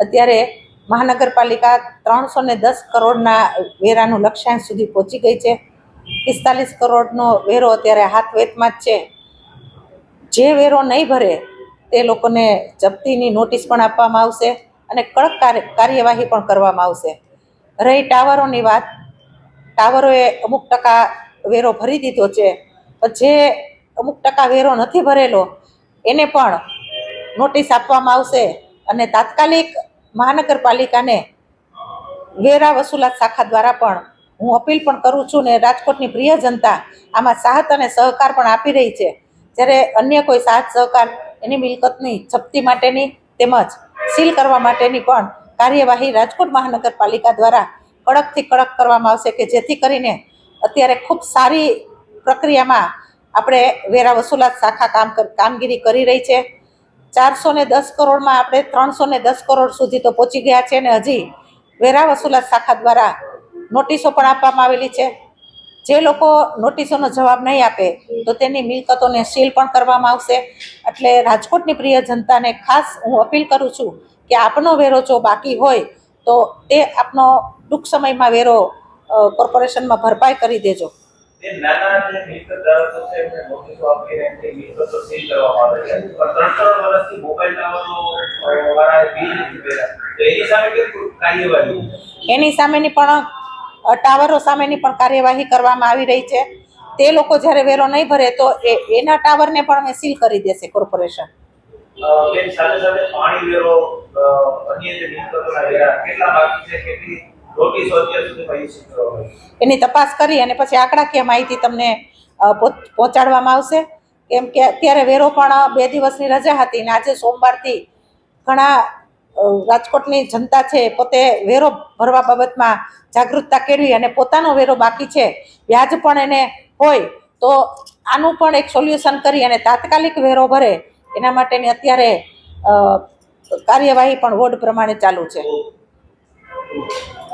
અત્યારે મહાનગરપાલિકા ત્રણસો ને દસ કરોડના વેરાનું લક્ષ્યાંક સુધી પહોંચી ગઈ છે. પિસ્તાલીસ કરોડનો વેરો અત્યારે હાથ વેતમાં જ છે. જે વેરો નહીં ભરે તે લોકોને જપ્તીની નોટિસ પણ આપવામાં આવશે અને કડક કાર્ય- કાર્યવાહી પણ કરવામાં આવશે. રહી ટાવરોની વાત, ટાવરોએ અમુક ટકા વેરો ભરી દીધો છે. પણ જે અમુક ટકા વેરો નથી ભરેલો, એને પણ નોટિસ આપવામાં આવશે. અને તાત્કાલિક મહાનગરપાલિકાને વેરા વસૂલાત શાખા દ્વારા પણ હું અપીલ પણ કરું છું ને રાજકોટની પ્રિય જનતા આમાં સાહત અને સહકાર પણ આપી રહી છે. જ્યારે અન્ય કોઈ સાહત સહકાર એની મિલકતની જપ્તી માટેની તેમજ સીલ કરવા માટેની પણ કાર્યવાહી રાજકોટ મહાનગરપાલિકા દ્વારા કડકથી કડક કરવામાં આવશે કે જેથી કરીને અત્યારે ખૂબ સારી પ્રક્રિયામાં આપણે વેરા વસૂલાત શાખા કામ કામગીરી કરી રહી છે. ચારસો ને દસ કરોડમાં આપણે ત્રણસો ને દસ કરોડ સુધી તો પહોંચી ગયા છે ને હજી વેરા વસૂલાત શાખા દ્વારા નોટિસો પણ આપવામાં આવેલી છે. જે લોકો નોટિસોનો જવાબ નહીં આપે તો તેની મિલકતોને સીલ પણ કરવામાં આવશે. એટલે રાજકોટની પ્રિય જનતાને ખાસ હું અપીલ કરું છું કે આપનો વેરો જો બાકી હોય તો તે આપનો ટૂંક સમયમાં વેરો કોર્પોરેશનમાં ભરપાઈ કરી દેજો. એ નાના જે મિલકત ધારકો છે એમને નોટિસો આપીને એમની મિલકતો સીલ કરવામાં આવે છે. પણ ત્રણ ત્રણ વર્ષથી મોબાઈલ ટાવરો વાળાએ બિલ નથી ભર્યા તો એની સામે કેટલું કાર્યવાહી? એની સામેની પણ ટાવરો સામેની પણ કાર્યવાહી કરવામાં આવી રહી છે. તે લોકો જ્યારે વેરો નહીં ભરે તો એ એના ટાવરને પણ અમે સીલ કરી દેશે કોર્પોરેશન. સાથે સાથે પાણી વેરો અન્ય જે મિલકતોના વેરા કેટલા બાકી છે કેટલી એની તપાસ કરી અને પછી આંકડાકીય માહિતી તમને પહોંચાડવામાં આવશે. કેમ કે અત્યારે વેરો પણ બે દિવસની રજા હતી અને આજે સોમવારથી ઘણા રાજકોટની જનતા છે પોતે વેરો ભરવા બાબતમાં જાગૃતતા કેળવી અને પોતાનો વેરો બાકી છે. વ્યાજ પણ એને હોય તો આનું પણ એક સોલ્યુશન કરી અને તાત્કાલિક વેરો ભરે. એના માટેની અત્યારે કાર્યવાહી પણ વોર્ડ પ્રમાણે ચાલુ છે.